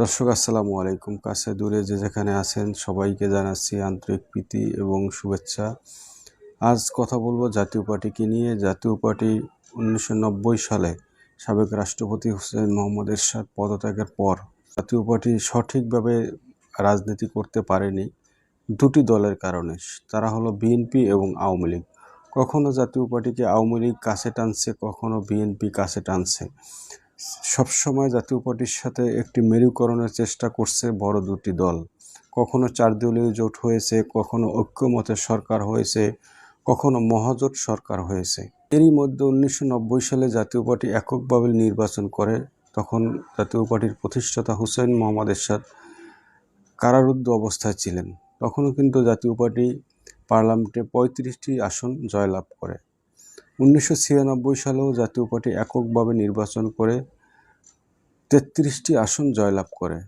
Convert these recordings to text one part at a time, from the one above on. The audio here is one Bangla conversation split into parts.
দর্শক, আসসালামু আলাইকুম। কাছে দূরে যে যেখানে আছেন, সবাইকে জানাচ্ছি আন্তরিক প্রীতি এবং শুভেচ্ছা। আজ কথা বলব জাতীয় পার্টিকে নিয়ে। জাতীয় পার্টি উনিশশো নব্বই সালে সাবেক রাষ্ট্রপতি হুসেন মোহাম্মদ এরশাদ পদত্যাগের পর জাতীয় পার্টি সঠিকভাবে রাজনীতি করতে পারেনি দুটি দলের কারণে। তারা হলো বিএনপি এবং আওয়ামী লীগ। কখনো জাতীয় পার্টিকে আওয়ামী লীগ কাছে টানছে, কখনো বিএনপি কাছে টানছে। সবসময় জাতীয় পার্টির সাথে একটি মেরুকরণের চেষ্টা করছে বড় দুটি দল। কখনো চার দলীয় জোট হয়েছে, কখনো ঐক্যমতের সরকার হয়েছে, কখনো মহাজোট সরকার হয়েছে। এরই মধ্যে উনিশশো নব্বই সালে জাতীয় পার্টি এককভাবে নির্বাচন করে, তখন জাতীয় পার্টির প্রতিষ্ঠাতা হুসেন মোহাম্মদ এরশাদ কারারুদ্ধ অবস্থায় ছিলেন। তখনও কিন্তু জাতীয় পার্টি পার্লামেন্টে পঁয়ত্রিশটি আসন জয়লাভ করে। উনিশশো ছিয়ানব্বই সালেও জাতীয় পার্টি এককভাবে নির্বাচন করে তেত্রিশটি আসন জয়লাভ করে।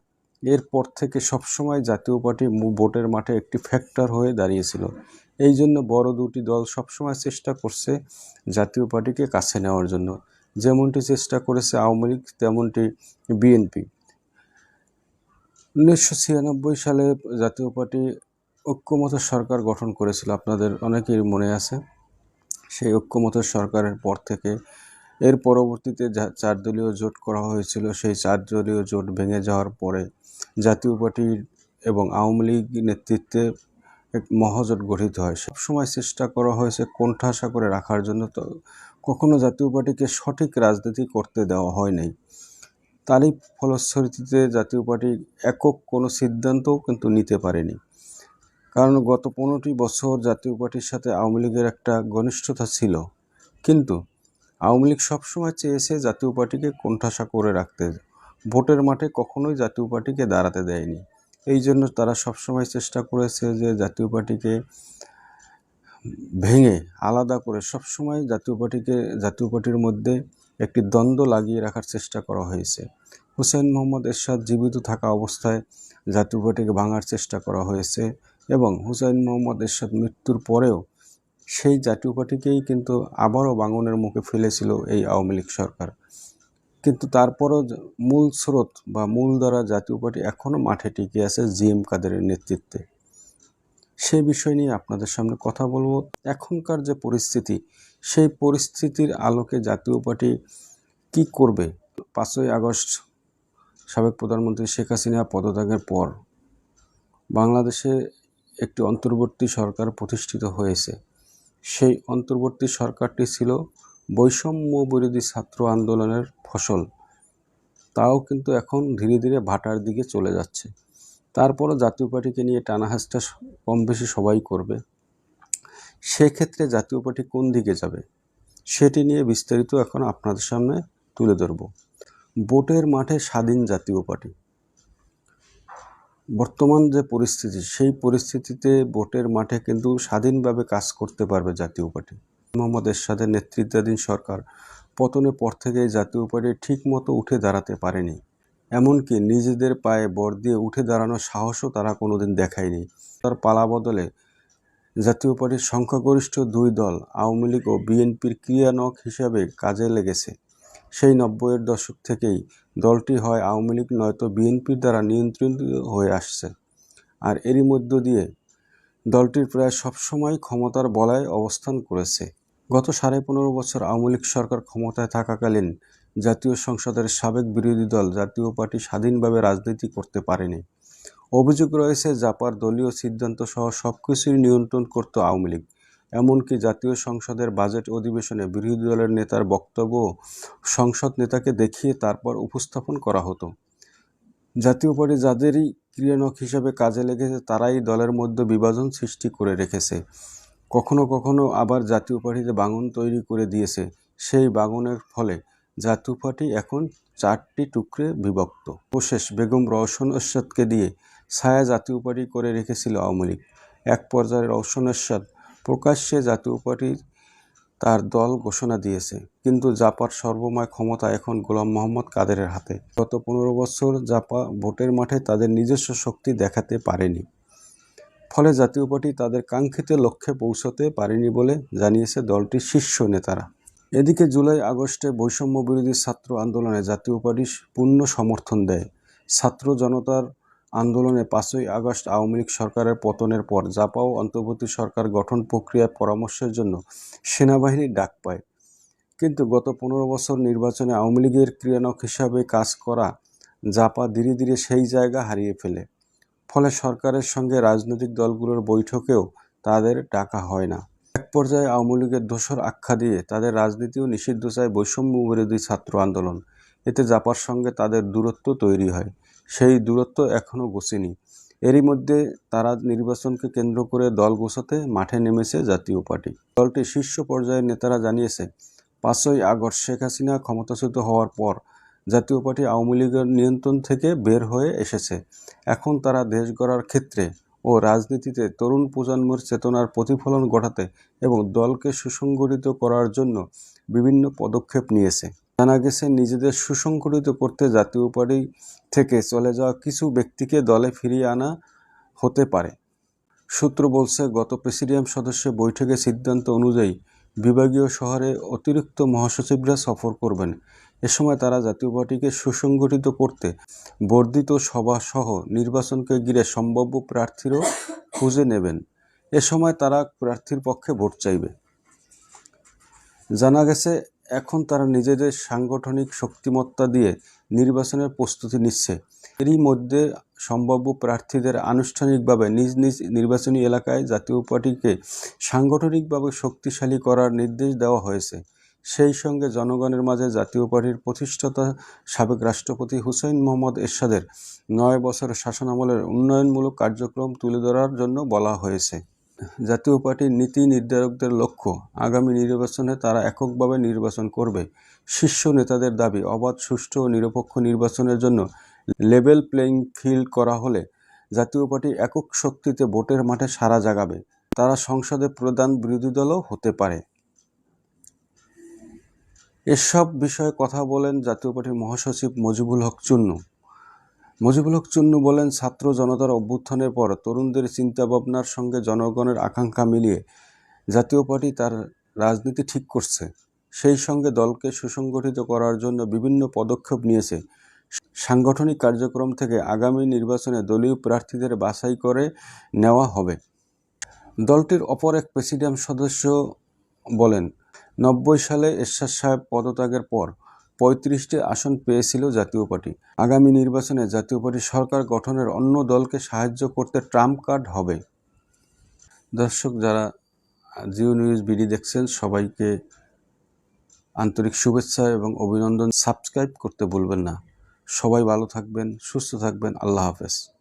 এরপর থেকে সবসময় জাতীয় পার্টি ভোটের মাঠে একটি ফ্যাক্টর হয়ে দাঁড়িয়েছিল। এই জন্য বড় দুটি দল সবসময় চেষ্টা করছে জাতীয় পার্টিকে কাছে নেওয়ার জন্য। যেমনটি চেষ্টা করেছে আওয়ামী লীগ, তেমনটি বিএনপি। উনিশশো ছিয়ানব্বই সালে জাতীয় পার্টি ঐক্যমত সরকার গঠন করেছিল। আপনাদের অনেকের মনে আছে। সেই ঐক্যমত সরকারের পর থেকে এর পরবর্তীতে চার দলীয় জোট করা হয়েছিল, সেই চার দলীয় জোট ভেঙে যাওয়ার পরে জাতীয় পার্টির এবং আওয়ামী লীগ নেতৃত্বে এক মহাজোট গঠিত হয়। সবসময় চেষ্টা করা হয়েছে কোণঠাসা করে রাখার জন্য, তো কখনো জাতীয় পার্টিকে সঠিক রাজনীতি করতে দেওয়া হয় নাই। তারই ফলশ্রুতিতে জাতীয় পার্টি একক কোনো সিদ্ধান্তও কিন্তু নিতে পারেনি। কারণ গত পনেরোটি বছর জাতীয় পার্টির সাথে আওয়ামী লীগের একটা ঘনিষ্ঠতা ছিল। কিন্তু আওয়ামী লীগ সবসময় চেয়েছে জাতীয় পার্টিকে কোণঠাসা করে রাখতে। ভোটের মাঠে কখনোই জাতীয় পার্টিকে দাঁড়াতে দেয়নি। এই জন্য তারা সবসময় চেষ্টা করেছে যে জাতীয় পার্টিকে ভেঙে আলাদা করে সবসময় জাতীয় পার্টিকে, জাতীয় পার্টির মধ্যে একটি দ্বন্দ্ব লাগিয়ে রাখার চেষ্টা করা হয়েছে। হুসেন মোহাম্মদ এরশাদ জীবিত থাকা অবস্থায় জাতীয় পার্টিকে ভাঙার চেষ্টা করা হয়েছে এবং হুসেন মোহাম্মদ এরশাদ মৃত্যুর পরেও সেই জাতীয় পার্টিকেই কিন্তু আবারও বাঙনের মুখে ফেলেছিল এই আওয়ামী লীগ সরকার। কিন্তু তারপরও মূল স্রোত বা মূল দ্বারা জাতীয় পার্টি এখনও মাঠে টিকে আছে জি এম কাদেরের নেতৃত্বে। সে বিষয় নিয়ে আপনাদের সামনে কথা বলব। এখনকার যে পরিস্থিতি, সেই পরিস্থিতির আলোকে জাতীয় পার্টি কি করবে? পাঁচই আগস্ট, সাবেক প্রধানমন্ত্রী শেখ হাসিনা পদত্যাগের পর বাংলাদেশে একটি অন্তর্বর্তী সরকার প্রতিষ্ঠিত হয়েছে। সেই অন্তর্বর্তী সরকারটি ছিল বৈষম্য বিরোধী ছাত্র আন্দোলনের ফসল। তাও কিন্তু এখন ধীরে ধীরে ভাটার দিকে চলে যাচ্ছে। তারপরও জাতীয় পার্টিকে নিয়ে টানাহাসটা কম বেশি সবাই করবে। সেক্ষেত্রে জাতীয় পার্টি কোন দিকে যাবে, সেটি নিয়ে বিস্তারিত এখন আপনাদের সামনে তুলে ধরব। ভোটের মাঠে স্বাধীন জাতীয় পার্টি। বর্তমান যে পরিস্থিতি, সেই পরিস্থিতিতে ভোটের মাঠে কিন্তু স্বাধীনভাবে কাজ করতে পারবে জাতীয় পার্টি। মোহাম্মদ এরশাদের নেতৃত্বাধীন সরকার পতনের পর থেকে জাতীয় পার্টি ঠিকমতো উঠে দাঁড়াতে পারেনি। এমনকি নিজেদের পায়ে বর দিয়ে উঠে দাঁড়ানোর সাহসও তারা কোনোদিন দেখায়নি। তার পালা বদলে জাতীয় পার্টির সংখ্যাগরিষ্ঠ দুই দল, আওয়ামী লীগ ও বিএনপির ক্রিয়ানক হিসাবে কাজে লেগেছে। সেই নব্বইয়ের দশক থেকেই দলটি হয় আওয়ামী লীগ, নয়তো বিএনপির দ্বারা নিয়ন্ত্রিত হয়ে আসছে। আর এরই মধ্য দিয়ে দলটির প্রায় সবসময় ক্ষমতার বলায় অবস্থান করেছে। গত সাড়ে পনেরো বছর আওয়ামী লীগ সরকার ক্ষমতায় থাকাকালীন জাতীয় সংসদের সাবেক বিরোধী দল জাতীয় পার্টি স্বাধীনভাবে রাজনীতি করতে পারেনি। অভিযোগ রয়েছে, জাপার দলীয় সিদ্ধান্ত সহ সব কিছুই নিয়ন্ত্রণ করত আওয়ামী লীগ। এমনকি জাতীয় সংসদের বাজেট অধিবেশনে বিরোধী দলের নেতার বক্তব্য সংসদ নেতাকে দেখিয়ে তারপর উপস্থাপন করা হতো। জাতীয় পার্টি যাদেরই ক্রিয়ানক হিসেবে কাজে লেগেছে, তারাই দলের মধ্যে বিভাজন সৃষ্টি করে রেখেছে। কখনো কখনো আবার জাতীয় পার্টিতে বাঙন তৈরি করে দিয়েছে। সেই বাঙনের ফলে জাতীয় পার্টি এখন চারটি টুকরে বিভক্ত। অবশেষ বেগম রওশন এরশাদকে দিয়ে ছায়া জাতীয় পার্টি করে রেখেছিল আওয়ামী লীগ। এক পর্যায়ে রওশন এরশাদ প্রকাশ্যে জাতীয় পার্টির তার দল ঘোষণা দিয়েছে। কিন্তু জাপার সর্বময় ক্ষমতা এখন গোলাম মোহাম্মদ কাদেরের হাতে। গত পনেরো বছর জাপা ভোটের মাঠে তাদের নিজস্ব শক্তি দেখাতে পারেনি। ফলে জাতীয় পার্টি তাদের কাঙ্ক্ষিত লক্ষ্যে পৌঁছতে পারেনি বলে জানিয়েছে দলটির শীর্ষ নেতারা। এদিকে জুলাই, আগস্টে বৈষম্য বিরোধী ছাত্র আন্দোলনে জাতীয় পার্টি পূর্ণ সমর্থন দেয়। ছাত্র জনতার আন্দোলনে পাঁচই আগস্ট আওয়ামী লীগ সরকারের পতনের পর জাপাও অন্তর্বর্তী সরকার গঠন প্রক্রিয়ায় পরামর্শের জন্য সেনাবাহিনীর ডাক পায়। কিন্তু গত পনেরো বছর নির্বাচনে আওয়ামী লীগের ক্রিয়ানক হিসাবে কাজ করা জাপা ধীরে ধীরে সেই জায়গা হারিয়ে ফেলে। ফলে সরকারের সঙ্গে রাজনৈতিক দলগুলোর বৈঠকেও তাদের ডাকা হয় না। এক পর্যায়ে আওয়ামী লীগের দোসর আখ্যা দিয়ে তাদের রাজনীতিও নিষিদ্ধ চায় বৈষম্য বিরোধী ছাত্র আন্দোলন। এতে জাপার সঙ্গে তাদের দূরত্ব তৈরি হয়। সেই দূরত্ব এখনও গোছেনি। এরই মধ্যে তারা নির্বাচনকে কেন্দ্র করে দল গোছাতে মাঠে নেমেছে জাতীয় পার্টি। দলটির শীর্ষ পর্যায়ের নেতারা জানিয়েছে, পাঁচই আগস্ট শেখ হাসিনা ক্ষমতাচ্যুত হওয়ার পর জাতীয় পার্টি আওয়ামী লীগের নিয়ন্ত্রণ থেকে বের হয়ে এসেছে। এখন তারা দেশ গড়ার ক্ষেত্রে ও রাজনীতিতে তরুণ প্রজন্মের চেতনার প্রতিফলন ঘটাতে এবং দলকে সুসংগঠিত করার জন্য বিভিন্ন পদক্ষেপ নিয়েছে। জানা গেছে, নিজেদের সুসংগঠিত করতে জাতীয় পার্টি থেকে চলে যাওয়া কিছু ব্যক্তিকে দলে ফিরিয়ে আনা হতে পারে। সূত্র বলছে, গত প্রেসিডিয়াম সদস্য বৈঠকে সিদ্ধান্ত অনুযায়ী বিভাগীয় শহরে অতিরিক্ত মহাসচিবরা সফর করবেন। এ সময় তারা জাতীয় পার্টিকে সুসংগঠিত করতে বর্ধিত সভাসহ নির্বাচনকে ঘিরে সম্ভাব্য প্রার্থীরও খুঁজে নেবেন। এ সময় তারা প্রার্থীর পক্ষে ভোট চাইবে। জানা গেছে এখন তারা নিজেদের সাংগঠনিক শক্তিমত্তা দিয়ে নির্বাচনের প্রস্তুতি নিচ্ছে। এরই মধ্যে সম্ভাব্য প্রার্থীদের আনুষ্ঠানিকভাবে নিজ নিজ নির্বাচনী এলাকায় জাতীয় পার্টিকে সাংগঠনিকভাবে শক্তিশালী করার নির্দেশ দেওয়া হয়েছে। সেই সঙ্গে জনগণের মাঝে জাতীয় পার্টির প্রতিষ্ঠাতা সাবেক রাষ্ট্রপতি হুসেইন মোহাম্মদ এরশাদের নয় বছরের শাসনামলের উন্নয়নমূলক কার্যক্রম তুলে ধরার জন্য বলা হয়েছে। জাতীয় পার্টির নীতি নির্ধারকদের লক্ষ্য আগামী নির্বাচনে তারা এককভাবে নির্বাচন করবে। শীর্ষ নেতাদের দাবি, অবাধ, সুষ্ঠু ও নিরপেক্ষ নির্বাচনের জন্য লেভেল প্লেইং ফিল্ড করা হলে জাতীয় পার্টি একক শক্তিতে ভোটের মাঠে সারা জাগাবে। তারা সংসদে প্রধান বিরোধী দলও হতে পারে। এসব বিষয়ে কথা বলেন জাতীয় পার্টির মহাসচিব মজিবুল হক চুন্নু। মজিবুল হক চুন্নু বলেন, ছাত্র জনতার অভ্যুত্থানের পর তরুণদের চিন্তাভাবনার সঙ্গে জনগণের আকাঙ্ক্ষা মিলিয়ে জাতীয় পার্টি তার রাজনীতি ঠিক করছে। সেই সঙ্গে দলকে সুসংগঠিত করার জন্য বিভিন্ন পদক্ষেপ নিয়েছে। সাংগঠনিক কার্যক্রম থেকে আগামী নির্বাচনে দলীয় প্রার্থীদের বাছাই করে নেওয়া হবে। দলটির অপর এক প্রেসিডিয়াম সদস্য বলেন, নব্বই সালে এরশাদ সাহেব পদত্যাগের পর পঁয়ত্রিশটি আসন পেয়েছিল জাতীয় পার্টি। আগামী নির্বাচনে জাতীয় পার্টি সরকার গঠনের অন্য দলকে সাহায্য করতে ট্রাম্প কার্ড হবে। দর্শক, যারা জিও নিউজ বিডি দেখছেন, সবাইকে আন্তরিক শুভেচ্ছা এবং অভিনন্দন। সাবস্ক্রাইব করতে ভুলবেন না। সবাই ভালো থাকবেন, সুস্থ থাকবেন। আল্লাহ হাফেজ।